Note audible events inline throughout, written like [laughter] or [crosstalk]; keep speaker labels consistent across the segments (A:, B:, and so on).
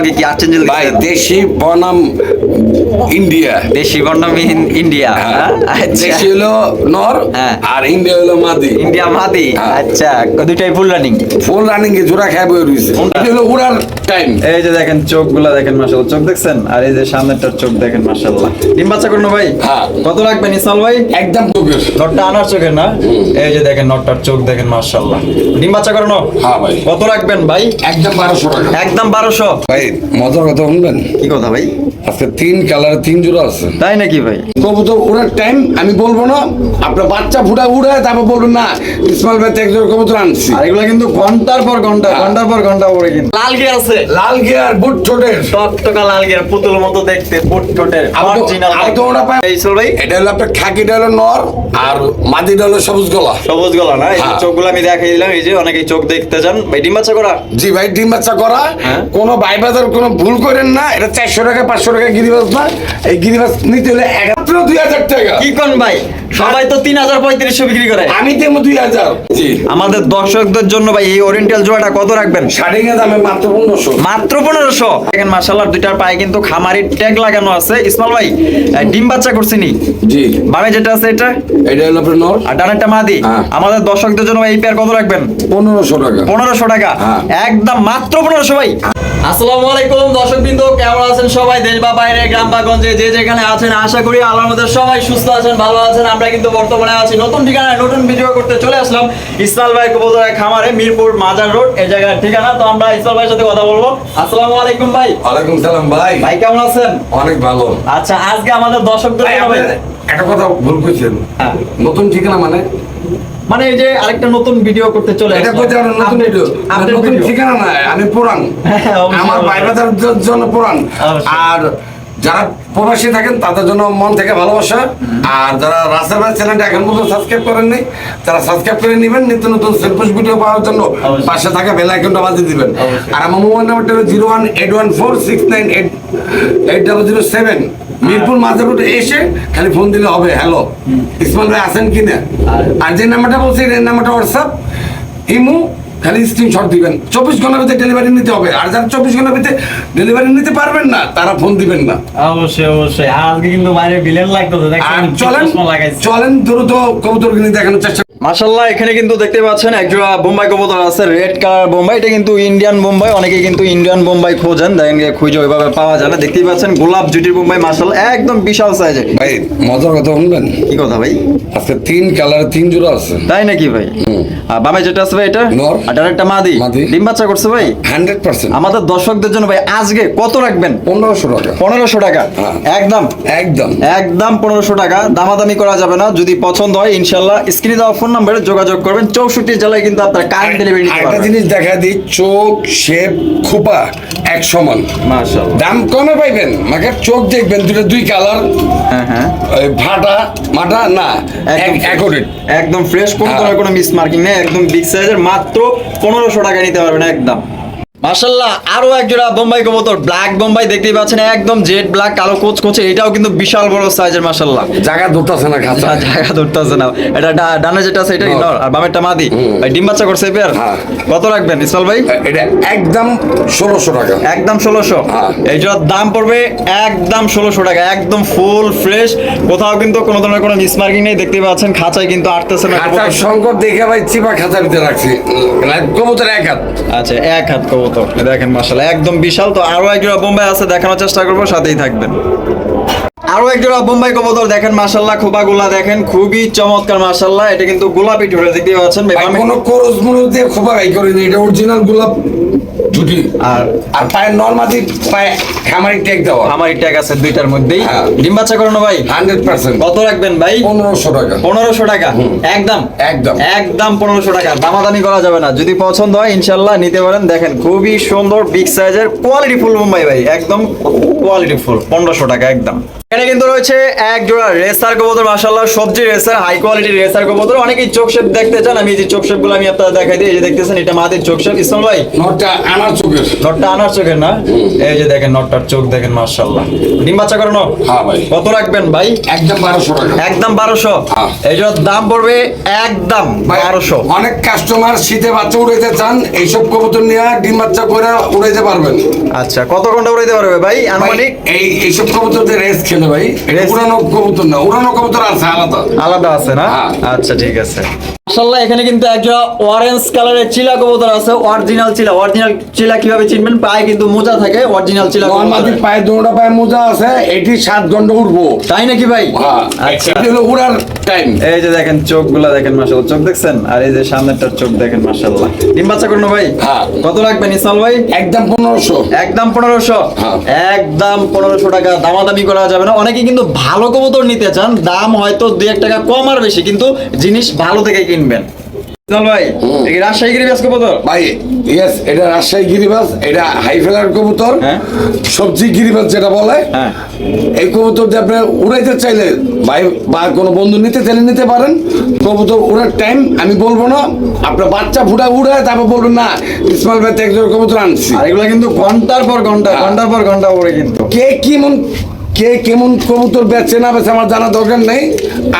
A: লগে কি আর্চেঞ্জেল
B: ভাই দেশি বনাম ইন্ডিয়া।
A: দেশি বন্ডাম ইন্ডিয়া।
B: হ্যাঁ।
A: আচ্ছা।
B: দেশি হলো নর
A: হ্যাঁ।
B: আর ইন্ডিয়া হলো মাদি।
A: ইন্ডিয়া মাদি।
B: হ্যাঁ।
A: আচ্ছা দুইটাই ফুল রানিং
B: ফুল রানিং এ জোড়া খায় বই? এটা হলো উড়ার টাইম
C: এই যে দেখেন চোখগুলা দেখেন মাসাল্লাহ চোখ দেখছেন? আর এই যে সামনেরটার চোখ দেখেন মাসাল্লাহ ডিম বাচ্চা করুন ভাই।
B: হ্যাঁ।
C: কত রাখবেন ইসাল ভাই?
B: একদম চোখের
C: নটটা আনার চোখের না? এই যে দেখেন নটটার চোখ দেখেন মাসাল্লাহ ডিম বাচ্চা করানো
B: হ্যাঁ ভাই।
C: কত রাখবেন ভাই?
B: একদম বারোশো
A: একদম বারোশো।
B: ভাই মজার কথা শুনবেন?
A: কি কথা ভাই?
B: আজকে তিন কালার তিন জোড়া আছে।
C: তাই নাকি ভাই?
B: কবুতর উড়ার টাইম আমি বলব না আপনার বাচ্চা ফুটা উড়ে তারপর বলবেন না ইসমাইল ভাই তো একজন কবুতর আনছি।
C: আর এগুলা কিন্তু ঘণ্টার পর ঘণ্টা ঘণ্টার পর ঘণ্টা পরে কিন্তু।
A: লাল গিয়ার আছে।
B: লাল গিয়ার বুট ছোটের
A: টকটকা লাল গিয়ার পুতুল মতো দেখতে
B: আমি তো-
A: অরিজিনাল
B: আমি তো ওটা পাই-
A: ইসল ভাই।
B: এটা হলো আপনার খাকিটা হলো নর আর মাদিটা হলো সবুজ গলা।
A: সবুজ গলা না? এই
B: হ্যাঁ।
A: চোখগুলো আমি দেখাই দিলাম এই যে অনেকেই চোখ দেখতে চান। ভাই ডিম বাচ্চা করা?
B: জি ভাই ডিম বাচ্চা করা।
A: হ্যাঁ।
B: কোনো ভাই বাজার কোনো ভুল করেন না এটা চারশো টাকা পাঁচশো টাকা গিরিবাস না এই গিরিবাস নিতে হলে একাত্র দুই হাজার টাকা।
A: কি কোন ভাই? সবাই তো তিন হাজার পঁয়ত্রিশশো বিক্রি করে।
B: আমি দেবো দুই হাজার। জি।
A: আমাদের দর্শকদের জন্য ভাই এই ওরিয়েন্টাল জোড়াটা কত রাখবেন?
B: দামে মাত্র পনেরোশো।
A: মাত্র পনেরোশো? দেখেন মার্শাল্লাহ দুইটার পায়ে কিন্তু খামারির ট্যাগ লাগানো আছে। ইসমাল ভাই ডিম বাচ্চা করছিনি
B: জি।
A: বামে যেটা আছে এটা?
B: এটা হলো আপনার নর।
A: আর ডানেরটা মাদি?
B: হ্যাঁ।
A: আমাদের দর্শকদের জন্য এই পেয়ার কত রাখবেন?
B: পনেরোশো টাকা।
A: পনেরোশো টাকা।
B: হ্যাঁ।
A: একদম মাত্র পনেরোশো ভাই। আসসালামু আলাইকুম দর্শক বিন্দু কেমন আছেন সবাই? দেশ বা বাইরে গ্রাম বা গঞ্জে যে যেখানে আছেন আশা করি আল্লাহর মধ্যে সবাই সুস্থ আছেন ভালো আছেন আমরা কিন্তু বর্তমানে আছি। নতুন ঠিকানায় নতুন ভিডিও করতে চলে আসলাম ভাই খামারে মিরপুর মাজার রোড এই জায়গার ঠিকানা। তো আমরা ভাইয়ের সাথে কথা বলব। আসসালামু আলাইকুম ভাই।
B: ওয়ালাইকুম সালাম ভাই।
A: ভাই কেমন আছেন?
B: অনেক ভালো।
A: আচ্ছা আজকে আমাদের দর্শকদের
B: একটা কথা ভুল করছেন
A: হ্যাঁ।
B: নতুন ঠিকানা মানে?
A: মানে এই যে আরেকটা নতুন ভিডিও করতে চলে
B: এটা। কইতে নতুন ভিডিও নতুন ঠিকানা না আমি পুরান।
A: হ্যাঁ,
B: আমার। জন্য পুরান। আর যারা প্রবাসী থাকেন তাদের জন্য মন থেকে ভালোবাসা। আর যারা রাস্তার ভাই চ্যানেলটা এখন পর্যন্ত সাবস্ক্রাইব করেননি তারা সাবস্ক্রাইব করে নেবেন। নিত্য নতুন সেলফিশ ভিডিও পাওয়ার জন্য। পাশে থাকা বেল আইকনটা বাজিয়ে দিবেন। আর আমার মোবাইল নাম্বারটা হলো zero one eight one four six nine eight eight double zero seven Mirpur মাঝে রোডে এসে খালি ফোন দিলে হবে। হ্যালো ইসমাইল ভাই আছেন কিনা? আর যে নাম্বারটা বলছি এই নাম্বারটা হোয়াটসঅ্যাপ ইমু খালি স্ক্রিনশট দিবেন। চব্বিশ ঘণ্টার ভিতরে ডেলিভারি নিতে হবে। আর যারা চব্বিশ ঘণ্টার ভিতরে ডেলিভারি নিতে পারবেন না তারা ফোন দিবেন না।
A: অবশ্যই অবশ্যই। আজকে কিন্তু বাইরে বিলেন লাগতো
B: চলেন চলেন দ্রুত কবুতর কিনে দেখানোর চেষ্টা
C: মাশাল্লাহ এখানে কিন্তু দেখতে পাচ্ছেন একজোড়া বোম্বাই কবুতর আছে রেড কালার বোম্বাই। এটা কিন্তু ইন্ডিয়ান বোম্বাই অনেকে কিন্তু ইন্ডিয়ান বোম্বাই খোঁজেন দেখেন খুঁজে ওইভাবে পাওয়া যায় না। দেখতেই পাচ্ছেন গোলাপ জুটির বোম্বাই মাশাল্লাহ একদম বিশাল সাইজের
B: ভাই মজার কথা শুনবেন?
C: কি কথা ভাই?
B: আজকে তিন কালার তিন জোড়া আছে।
C: তাই নাকি ভাই? আর বামে যেটা আছে ভাই এটা? আর ডানেরটা মাদি। ডিম বাচ্চা করছে ভাই?
B: Hundred percent.
C: আমাদের দর্শকদের জন্য ভাই আজকে কত রাখবেন?
B: পনেরোশো টাকা।
C: পনেরোশো টাকা।
B: হ্যাঁ।
C: একদম।
B: একদম।
C: একদম পনেরোশো টাকা। দামাদামি করা যাবে না। যদি পছন্দ হয় ইনশাল্লাহ স্ক্রিনে দেওয়া ফোন নাম্বারে যোগাযোগ করবেন। চৌষট্টি জেলায় কিন্তু আপনার কারেন্ট ডেলিভারি নিতে
B: একটা
C: পারবেন।
B: জিনিস দেখা দিই চোখ শেপ খোপা এক সমান।
C: মাশাআল্লাহ।
B: দাম কমে পাইবেন মাকে চোখ দেখবেন দুটো দুই কালার।
C: হ্যাঁ হ্যাঁ।
B: ভাটা মাটা না
C: একদম
B: অ্যাকোরেট
C: একদম ফ্রেশ কোনো
B: হ্যাঁ।
C: ধরনের কোনো মিস মার্কিং নেই একদম বিগ সাইজের মাত্র পনেরোশো টাকা নিতে পারবেন একদম। মাশাল্লাহ আরও এক জোড়া বোম্বাই কবুতর ব্ল্যাক বোম্বাই দেখতেই পাচ্ছেন একদম জেড ব্ল্যাক কালো কোচ কোচে এটাও কিন্তু বিশাল বড় সাইজের মাশাল্লাহ
B: জায়গা ধরতেছে না খাঁচা।
C: জায়গা ধরতেছে না। এটা ডানে যেটা আছে এটাই
B: নর।
C: আর বামেরটা মাদি। ভাই ডিম বাচ্চা করছে পেয়ার?
B: হ্যাঁ।
C: কত রাখবেন ইসমাল ভাই?
B: এটা একদম ষোলোশো টাকা।
C: একদম ষোলোশো।
B: হ্যাঁ।
C: এই জোড়ার দাম পড়বে একদম ষোলোশো টাকা একদম ফুল ফ্রেশ কোথাও কিন্তু কোনো ধরনের কোনো মিসমার্কিং নেই দেখতে পাচ্ছেন খাঁচায় কিন্তু আটতেছে না
B: সংকট দেখে ভাই চিপা খাঁচার ভিতরে রাখছি। উম, কবুতর এক হাত।
C: আচ্ছা এক হাত কবুতর। এই দেখেন মাসাল্লাহ একদম বিশাল। তো আরও একজোড়া বোম্বাই আছে দেখানোর চেষ্টা করব সাথেই থাকবেন। আরও একজোড়া বোম্বাই কবুতর দেখেন মাসাল্লাহ খোবাগুলা দেখেন খুবই চমৎকার মাসাল্লাহ এটা কিন্তু গোলাপি ঠোঁটে দেখতে পাচ্ছেন
B: কোনো খরচ মরজ দিয়ে খোবা গাই করেনি এটা অরিজিনাল গোলাপ। জুটি
C: আর
B: আর পায়ে নর্মাদি পায়ে খামারি টেক দেওয়া।
C: আমার ট্যাগ আছে দুইটার মধ্যেই।
B: হ্যাঁ।
C: ডিম বাচ্চা করানো ভাই?
B: Hundred percent.
C: কত রাখবেন ভাই?
B: পনেরোশো টাকা।
C: পনেরোশো টাকা। একদম।
B: একদম।
C: একদম পনেরোশো টাকা। দামাদামি করা যাবে না। যদি পছন্দ হয় ইনশাল্লাহ নিতে পারেন। দেখেন খুবই সুন্দর বিগ সাইজের কোয়ালিটি ফুল মুম্বাই ভাই। একদম কোয়ালিটি ফুল পনেরোশো টাকা একদম। এখানে কিন্তু রয়েছে এক জোড়া রেসার কবুতর মাশাল্লাহ সবজি রেসার হাই কোয়ালিটির রেসার কবুতর। অনেকেই চোখ শেপ দেখতে চান আমি এই যে চোখ শেপগুলো আমি আপনারা দেখাই দিই এই যে দেখতেছেন এটা মাদের চোখ শেপ। ইসলাম ভাই?
B: নটা আনার চোখের।
C: নটটা আনার চোখের না? এই যে দেখেন নটটার চোখ দেখেন মার্শাল্লাহ ডিম বাচ্চা করানো
B: হ্যাঁ ভাই।
C: কত রাখবেন ভাই?
B: একদম বারোশো টাকা।
C: একদম বারোশো।
B: হ্যাঁ।
C: এইটার দাম পড়বে একদম
B: ভাই,
C: বারোশো।
B: অনেক কাস্টমার শীতে বাচ্চা উড়াইতে চান এইসব কবুতর নিয়ে ডিম বাচ্চা করে উড়াইতে পারবেন।
C: আচ্ছা কত ঘণ্টা উড়াইতে পারবে ভাই
B: ভাই,
C: আনুমানিক?
B: এই এইসব কবুতরদের রেস খেলে। ভাই এটা
C: Race?
B: উড়ানো কবুতর না উড়ানো কবুতর আছে আলাদা
C: আলাদা আছে না
B: হ্যাঁ।
C: আচ্ছা ঠিক আছে মাশাআল্লাহ এখানে কিন্তু একটা অরেঞ্জ কালারের চিলা কবুতর আছে। অরিজিনাল চিলা। অরিজিনাল চিলা কীভাবে চিনবেন? পায়ে কিন্তু মোজা থাকে অরিজিনাল চিলা কবুতর।
B: পায়ে দোড়া পায়ে মোজা আছে এটি সাত ঘণ্টা উঠবো
C: তাই নাকি ভাই?
B: হ্যাঁ
C: আচ্ছা।
B: এটি হলো উড়ার টাইম
C: এই যে দেখেন চোখগুলা দেখেন মাশাআল্লাহ। চোখ দেখছেন? আর এই যে সামনেরটার চোখ দেখেন মাশাআল্লাহ। ডিম বাচ্চা করুন ভাই।
B: হ্যাঁ।
C: কত রাখবেন ইসমাল ভাই?
B: একদম পনেরোশো।
C: একদম পনেরোশো?
B: হ্যাঁ।
C: একদম পনেরোশো টাকা। দামাদামি করা যাবে না। অনেকে কিন্তু ভালো কবুতর নিতে চান। দাম হয়তো দুই এক টাকা কম আর বেশি কিন্তু জিনিস ভালো থেকে কিনবেন। ইসমাল ভাই রাজশাহী গিরি কবুতর।
B: ভাই ইয়েস এটা রাজশাহী গিরিবাস এটা হাই ফেলার কবুতর। সবজি গিরিবাস যেটা বলে এই কবুতর যে আপনি উড়াইতে চাইলে ভাই বা কোনো বন্ধু নিতে চাইলে নিতে পারেন। কবুতর উড়ার টাইম আমি বলব না আপনার বাচ্চা ফুটা উড়ায় তারপর বলবেন না ইসমাইল ভাই একজন কবুতর আনছি।
C: এগুলো কিন্তু ঘণ্টার পর ঘণ্টা
B: হ্যাঁ।
C: ঘণ্টার পর ঘণ্টা পরে কিন্তু।
B: কে কেমন কে কেমন কবুতর বেচে না বেচে আমার জানা দরকার নেই।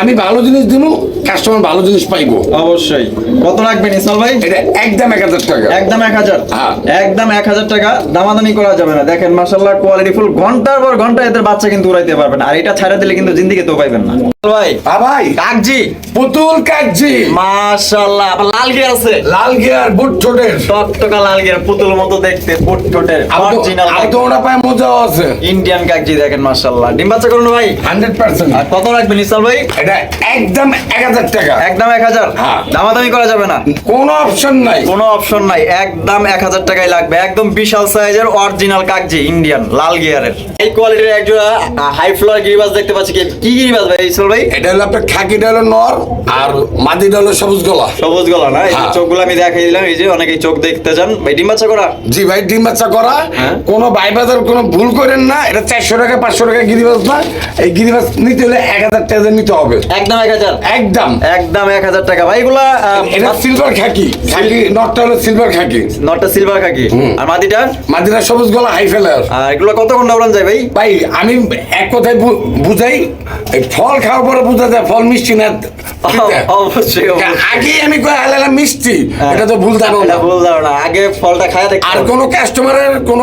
B: আমি ভালো জিনিস দিব কাস্টমার ভালো জিনিস পাইবো
C: অবশ্যই। কত রাখবেন ইসমাল ভাই?
B: এটা একদম এক হাজার টাকা।
C: একদম এক হাজার?
B: হ্যাঁ।
C: একদম এক হাজার টাকা দামাদামি করা যাবে না। দেখেন মাসাল্লাহ কোয়ালিটি ফুল ঘণ্টার পর ঘণ্টা এদের বাচ্চা কিন্তু উড়াইতে পারবেন আর এটা ছাড়া দিলে কিন্তু জিন্দিকে তো পাইবেন না। ভাই
B: ভাই
C: কাকজি।
B: পুতুল কাকজি।
C: আবার লাল গিয়ে আছে।
B: লাল গিয়ার বুট
C: টকটকা লাল গিয়ে পুতুল মতো দেখতে ঠোঁটের অরিজিনাল
B: আর তো ওটা পায়ে মোজাও আছে।
C: ইন্ডিয়ান কাকজি দেখেন মাশাল্লাহ ডিম বাচ্চা করুন ভাই।
B: Hundred percent.
C: আর কত রাখবেন ইসমাল ভাই?
B: এটা একদম এক হাজার টাকা।
C: একদম এক হাজার?
B: হ্যাঁ।
C: দামাদামি করা যাবে না।
B: কোনো অপশন নাই।
C: কোনো অপশন নাই। একদম এক হাজার টাকায় লাগবে। একদম বিশাল সাইজের অরিজিনাল কাগজি ইন্ডিয়ান লাল গিয়ারের এই কোয়ালিটির একজোড়া হাই ফ্লোর গিরিবাজ দেখতে পাচ্ছি কি? কি গিরিবাজ ভাই ইসল ভাই?
B: এটা হলো আপনার খাকিটা হলো নর আর মাদিটা হলো সবুজ গলা।
C: সবুজ গলা না? এই
B: হ্যাঁ।
C: চোখগুলো আমি দেখাই দিলাম এই যে অনেকেই চোখ দেখতে চান। ভাই ডিম বাচ্চা করা?
B: জি ভাই ডিম বাচ্চা করা।
C: হ্যাঁ।
B: কোনো বাইবাজার কোনো ভুল করেন না। এটা চারশো টাকা পাঁচশো টাকা গিরিবাস না। এই গিরিবাস নিতে হলে এক হাজার টাকা নিতে হবে।
C: একদম এক হাজার?
B: একদম।
C: একদম এক হাজার টাকা। ভাই এগুলা
B: এটা সিলভার খাকি। খাকি নটটা হলো সিলভার খাকি।
C: নটটা সিলভার খাকি। আর মাদিটা?
B: মাদিরা সবুজ গলা হাই ফেলার
C: আর এগুলো কত ঘণ্টা উড়ান যায় ভাই?
B: ভাই আমি এক কথায় বুঝাই ফল খাওয়ার পরে বোঝা যায় ফল মিষ্টি না [laughs]
C: অবশ্যই।
B: আগে আমি কয়ে হালালা মিষ্টি।
C: হ্যাঁ।
B: এটা তো ভুল ধারণা।
C: ভুল ধারণা। আগে ফলটা খায় দেখতে
B: আর। কোন কাস্টমারের কোন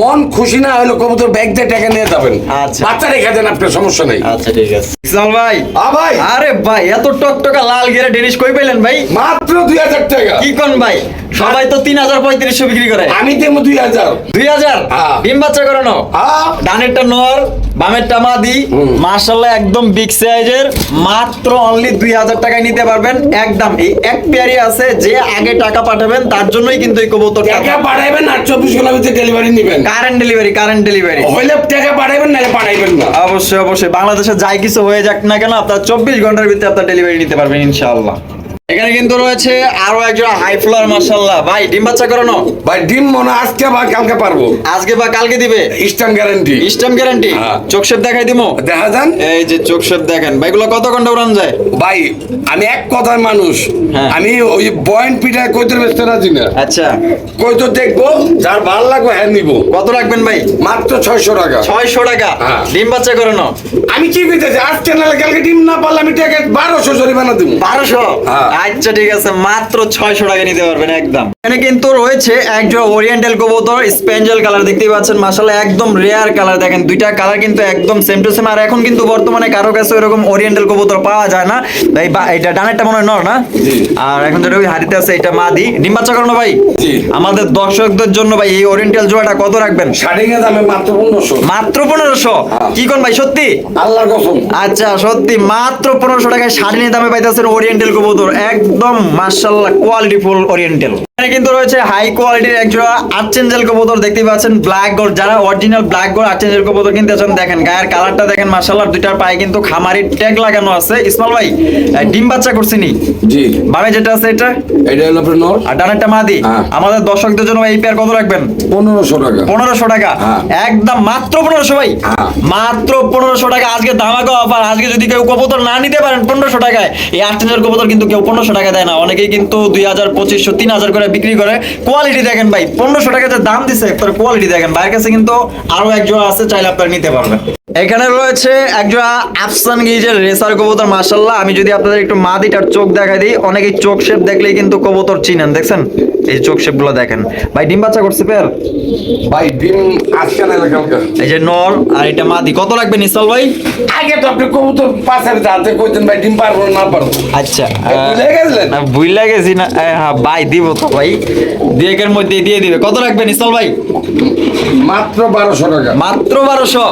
B: মন খুশি না হলে কবুতর ব্যাগ দিয়ে টাকা নিয়ে যাবেন।
C: আচ্ছা।
B: বাচ্চা রেখে দেন আপনার সমস্যা নেই।
C: আচ্ছা ঠিক আছে। ইসলাম ভাই।
B: আ ভাই।
C: আরে ভাই এত টকটকা লাল গেরে ডেনিশ কই পেলেন ভাই?
B: মাত্র দুই হাজার টাকা।
C: কি কোন ভাই? সবাই তো তিন হাজার পঁয়ত্রিশশো বিক্রি করে।
B: আমি দেবো দুই হাজার।
C: দুই হাজার?
B: হ্যাঁ।
C: ডিম বাচ্চা করানো?
B: আহ,
C: ডানেরটা নর বামেরটা মাদি। মার্শাল্লাহ একদম বিগ সাইজের মাত্র অনলি দুই হাজার টাকায় নিতে পারবেন। একদম এই এক পেয়ারি আছে। যে আগে টাকা পাঠাবেন তার জন্যই কিন্তু এই কবুতর
B: টাকা পাঠাইবেন আর চব্বিশ ঘণ্টার ভিতরে ডেলিভারি নিবেন।
C: কারেন্ট ডেলিভারি কারেন্ট ডেলিভারি
B: হইলে টাকা পাঠাইবেন নাহলে পাঠাইবেন না।
C: অবশ্যই অবশ্যই। বাংলাদেশে যাই কিছু হয়ে যাক না কেন আপনার চব্বিশ ঘণ্টার ভিতরে আপনার ডেলিভারি নিতে পারবেন ইনশাআল্লাহ। এখানে কিন্তু রয়েছে আরও একজন হাই ফ্লোর মার্শাল্লাহ ভাই ডিম বাচ্চা করানো?
B: ভাই ডিম মনে আজকে বা কালকে পারব।
C: আজকে বা কালকে দিবে?
B: Eastern guarantee
C: stamp guarantee. চোখ শেপ দেখাই দিমো?
B: দেখা যান।
C: এই যে চোখ শেপ দেখেন। ভাইগুলো কত ঘণ্টা উড়ান যায়?
B: ভাই আমি এক কথার মানুষ।
C: হ্যাঁ।
B: আমি ওই বয়েন্ট পিঠা কইতে ব্যস্ত রাজি না।
C: আচ্ছা।
B: কইতো দেখব যার ভালো লাগবে হ্যাঁ নিবো।
C: কত রাখবেন ভাই?
B: মাত্র ছয়শো টাকা।
C: ছয়শো টাকা?
B: হ্যাঁ।
C: ডিম বাচ্চা করানো?
B: আমি কি কইতেছি আজকে না কালকে ডিম না পারলে আমি টাকা বারোশো জরিমানা দিব
C: বারোশো?
B: হ্যাঁ।
C: আচ্ছা ঠিক আছে মাত্র ছয়শো টাকা নিতে পারবেন একদম। এখানে কিন্তু রয়েছে একজন ওরিয়েন্টাল কবুতর স্পেঞ্জেল কালার দেখতেই পাচ্ছেন মাসালা একদম রেয়ার কালার দেখেন দুইটা কালার কিন্তু একদম সেম টু সেম আর এখন কিন্তু বর্তমানে কারও কাছে এরকম ওরিয়েন্টাল কবুতর পাওয়া যায় না। বা- এটা ডানেরটা মনে হয় নর না? আর এখন যেটা ওই হাড়িতে আছে এটা মাদি। ডিম বাচ্চা করানো ভাই? আমাদের দর্শকদের জন্য ভাই এই ওরিয়েন্টাল জোড়াটা কত রাখবেন?
B: শাড়ি এর দামে মাত্র পনেরোশো।
C: মাত্র পনেরোশো?
B: হ্যাঁ।
C: কি কোন ভাই সত্যি?
B: আল্লাহর কসম।
C: আচ্ছা সত্যি মাত্র পনেরোশো টাকায় শাড়ি নিয়ে দামে পাইতেছেন ওরিয়েন্টাল কবুতর। একদম মার্শাল্লাহ কোয়ালিটিফুল ওরিয়েন্টাল কিন্তু রয়েছে হাই কোয়ালিটির একজোড়া আর্চেঞ্জেল কবুতর দেখতে পাচ্ছেন ব্ল্যাক গোল্ড যারা অরিজিনাল ব্ল্যাক গোল্ড আর্চেঞ্জেল কবুতর কিনতে চান দেখেন গায়ের কালারটা দেখেন মার্শাল্লাহ দুইটার পায়ে কিন্তু খামারি ট্যাগ লাগানো আছে। ইসমাল ভাই ডিম বাচ্চা করছিনি
B: জি।
C: বামে যেটা আছে এটা?
B: এটা হলো আপনার নর।
C: আর ডানেরটা মাদি?
B: হ্যাঁ।
C: আমাদের দর্শকদের জন্য এই পেয়ার কত রাখবেন?
B: পনেরোশো টাকা।
C: টাকা।
B: হ্যাঁ।
C: একদম মাত্র পনেরোশো ভাই।
B: হ্যাঁ।
C: মাত্র পনেরোশো টাকা। আজকে ধামাকা অফার আজকে যদি কেউ কবুতর না নিতে পারেন পনেরোশো টাকায় এই হাজার কবুতর কিন্তু কেউ পনেরোশো টাকা দেয় না। অনেকেই কিন্তু দুই হাজার পঁচিশশো তিন হাজার করে বিক্রি করে। কোয়ালিটি দেখেন ভাই, পনেরোশো টাকা যে দাম দিছে তার কোয়ালিটি দেখেন ভাইয়ের কাছে কিন্তু আরও এক জোড়া আছে, চাইলে আপনারা নিতে পারবেন। এখানে রয়েছে একজোড়া আফসান গিজের রেসার কবুতর মাশাল্লাহ আমি যদি আপনাদের একটু মাদিটার চোখ দেখাই দিই, অনেকেই চোখ শেপ দেখলেই কিন্তু কবুতর চিনেন, দেখছেন? এই চোখ শেপগুলো দেখেন। ভাই ডিম বাচ্চা করছে পেয়ার?
B: ভাই ডিম আজকে না কালকে
C: এই যে নর আর এটা মাদি। কত লাগবে নিসাল ভাই?
B: আগে তো আপনি কবুতর পাশের যাতে কইতেন ভাই ডিম পারব না পারব।
C: আচ্ছা।
B: ভুলে গেছিলেন?
C: না ভুলে গেছি না। হ্যাঁ ভাই দিব তো ভাই। দিয়েকের মধ্যে দিয়ে দিবে। কত রাখবেন ইসল ভাই?
B: মাত্র বারোশো টাকা।
C: মাত্র বারোশো?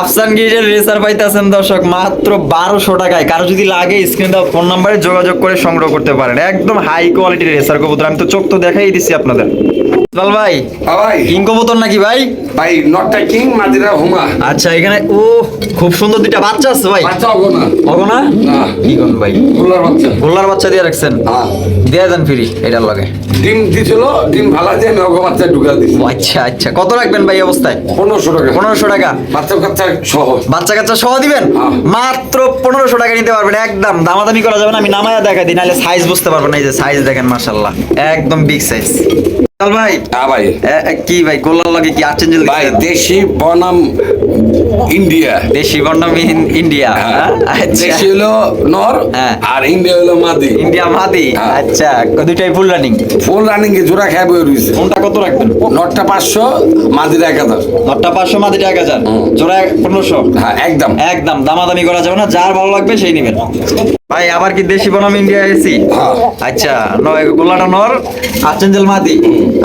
C: আফসান গিজের রেসার পাইতেছেন দর্শক মাত্র বারোশো টাকায়। কারও যদি লাগে স্ক্রিন দেওয়া ফোন নাম্বারে যোগাযোগ করে সংগ্রহ করতে পারেন। একদম হাই কোয়ালিটির রেসার কবুতর। আমি তো চোখ তো দেখাই দিচ্ছি আপনাদের। ভাই
B: ইঙ্গ ভাই।
C: কবুতর নাকি ভাই?
B: ভাই নটটা কিং মাদিরা হুমা।
C: আচ্ছা এখানে ও খুব সুন্দর দুইটা বাচ্চা আছে ভাই।
B: বাচ্চা হব না
C: হব না। কি কোন ভাই?
B: গোলার বাচ্চা।
C: গোল্লার বাচ্চা দিয়ে রাখছেন?
B: হ্যাঁ।
C: দিয়ে দেন ফ্রি এটার লগে।
B: ডিম দিছিল ডিম ভালো দিয়ে বাচ্চা ঢুকা দিছি।
C: আচ্ছা আচ্ছা। কত রাখবেন ভাই অবস্থায়?
B: পনেরোশো টাকা।
C: পনেরোশো টাকা।
B: বাচ্চা কাচ্চা সহ।
C: বাচ্চা কাচ্চা সহ দিবেন। মাত্র পনেরোশো টাকা নিতে পারবেন একদম। দামাদামি করা যাবে না আমি নামায়া দেখা দিই নাহলে সাইজ বুঝতে পারবেন না এই যে সাইজ দেখেন মাশাল্লাহ একদম বিগ সাইজ ভাই।
B: হ্যাঁ ভাই।
C: এ, এ, কি ভাই গোল্লার লগে কি আর্চেঞ্জেল
B: ভাই দেশি বনাম ইন্ডিয়া।
C: দেশি বন্ডাম ইন্ডিয়া
B: দেশি হলো নর। আর ইন্ডিয়া হলো মাদি।
C: ইন্ডিয়া মাদি। আচ্ছা। দুইটাই ফুল রানিং
B: ফুল রানিং এ জোড়া খাই বই রয়েছে।
C: কোনটা কত রাখবেন?
B: নটটা পাঁচশো এক হাজার।
C: নটটা পাঁচশো মাদিটা এক হাজার। জোড়া পনেরোশো?
B: হ্যাঁ একদম।
C: একদম। দামাদামি করা যাবে না। যার ভালো লাগবে সেই নেবেন। ভাই আবার কি দেশি বনাম ইন্ডিয়া এসি
B: হ্যাঁ।
C: আচ্ছা নয় গোলাটা নর আর্চেঞ্জেল মাদি।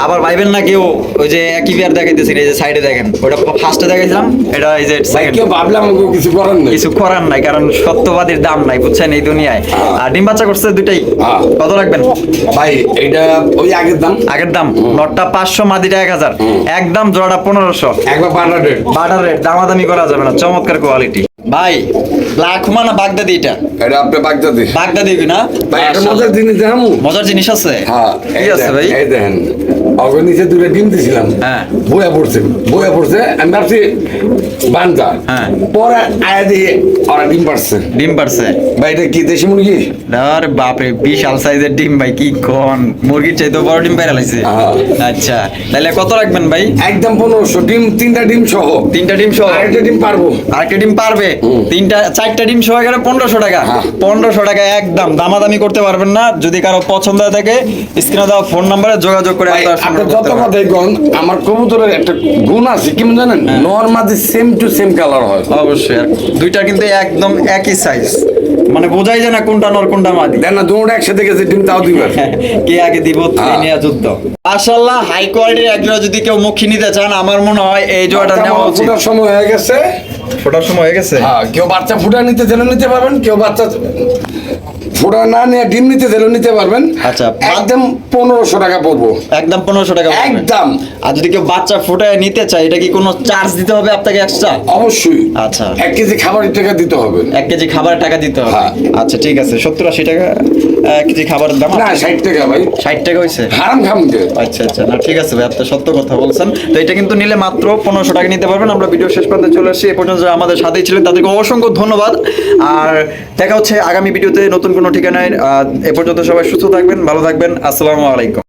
C: আবার ভাইবেন না কেউ ওই যে একই বিয়ার দেখাইতেছি এই যে সাইডে দেখেন। ওটা ফার্স্টে দেখাইছিলাম এটা এই যে
B: কেউ ভাবলাম কিছু করার নেই।
C: কিছু করার নাই কারণ সত্যবাদীর দাম নাই বুঝছেন এই দুনিয়ায়। আর ডিম বাচ্চা করছে দুটাই
B: হ্যাঁ।
C: কত রাখবেন?
B: ভাই এটা ওই আগের দাম।
C: আগের দাম। নটটা পাঁচশো মাদিটা এক হাজার। একদম জোড়াটা পনেরোশো।
B: একবার বারো রেট
C: বাটার রেট দামাদামি করা যাবে না চমৎকার কোয়ালিটি ভাই লাখমা না বাগদাদি এটা?
B: এটা আপনি বাগদাদি।
C: বাগদাদি না?
B: ভাই এটা মজার জিনিস জানো
C: মজার জিনিস আছে?
B: হ্যাঁ
C: কি আছে ভাই?
B: এই দেখেন অগর নিচে দুটো ডিম দিছিলাম
C: হ্যাঁ।
B: পড়ছে পড়ছে আমি ভাবছি বান্ধা
C: হ্যাঁ।
B: পরে আয়া দিয়ে ওরা ডিম পারছে
C: ডিম পারছে
B: ভাই এটা কি দেশি মুরগি?
C: আরে বাপরে বিশাল সাইজের ডিম ভাই কি কোন? মুরগির চাইতে বড় ডিম পেয়ে লাইছে
B: হ্যাঁ।
C: আচ্ছা তাহলে কত রাখবেন ভাই?
B: একদম পনেরোশো ডিম তিনটা ডিম সহ।
C: তিনটা ডিম সহ?
B: আরেকটা ডিম পারব
C: আরেকটা ডিম পারবে তিনটা চারটা ডিম সহ গেলে পনেরোশো টাকা। পনেরোশো টাকা একদম দামাদামি করতে পারবেন না। যদি কারও পছন্দ হয়ে থাকে স্ক্রিনে দেওয়া ফোন নাম্বারে যোগাযোগ করে
B: যত কথাই আমার কবুতরের একটা গুণ আছে কি জানেন?
C: হ্যাঁ।
B: নর্মাদি সেম টু সেম কালার হয়।
C: অবশ্যই। দুইটা কিন্তু একদম একই সাইজ মানে বোঝাই যায় না কোনটা নর কোনটা মাদি।
B: দেন না দুটো একসাথে গেছে ডিম তাও দিবার
C: কে আগে দিব
B: হ্যাঁ।
C: নিয়ে যুদ্ধ। মাশাআল্লাহ হাই কোয়ালিটির একজোড়া যদি কেউ মুখী নিতে চান আমার মনে হয় এই জোড়াটা নেওয়া উচিত।
B: সময় হয়ে গেছে।
C: ফোটার সময় হয়ে গেছে?
B: হ্যাঁ কেউ বাচ্চা ফুটা নিতে চাইলে নিতে পারবেন কেউ বাচ্চা ফুটা না নিয়ে ডিম নিতে চাইলেও নিতে পারবেন।
C: আচ্ছা।
B: একদম পনেরোশো টাকা পড়ব।
C: একদম পনেরোশো টাকা
B: একদম।
C: আর যদি কেউ বাচ্চা ফুটায় নিতে চায় এটা কি কোনো চার্জ দিতে হবে আপনাকে এক্সট্রা
B: অবশ্যই।
C: আচ্ছা।
B: এক কেজি খাবারের টাকা দিতে হবে।
C: এক কেজি খাবারের টাকা দিতে হবে।
B: হ্যাঁ।
C: আচ্ছা ঠিক আছে সত্তর আশি টাকা। কেজি খাবারের দাম
B: না ষাট টাকা ভাই।
C: ষাট টাকা হয়েছে
B: হারাম
C: আচ্ছা আচ্ছা। না ঠিক আছে ভাই আপনি সত্য কথা বলছেন। তো এটা কিন্তু নিলে মাত্র পনেরোশো টাকা নিতে পারবেন। আমরা ভিডিও শেষ পর্যন্ত চলে আসছি। এ পর্যন্ত যারা আমাদের সাথেই ছিলেন তাদেরকে অসংখ্য ধন্যবাদ। আর দেখা হচ্ছে আগামী ভিডিওতে নতুন কোনো ঠিকানায়। আহ, এ পর্যন্ত সবাই সুস্থ থাকবেন ভালো থাকবেন। আসসালামু আলাইকুম।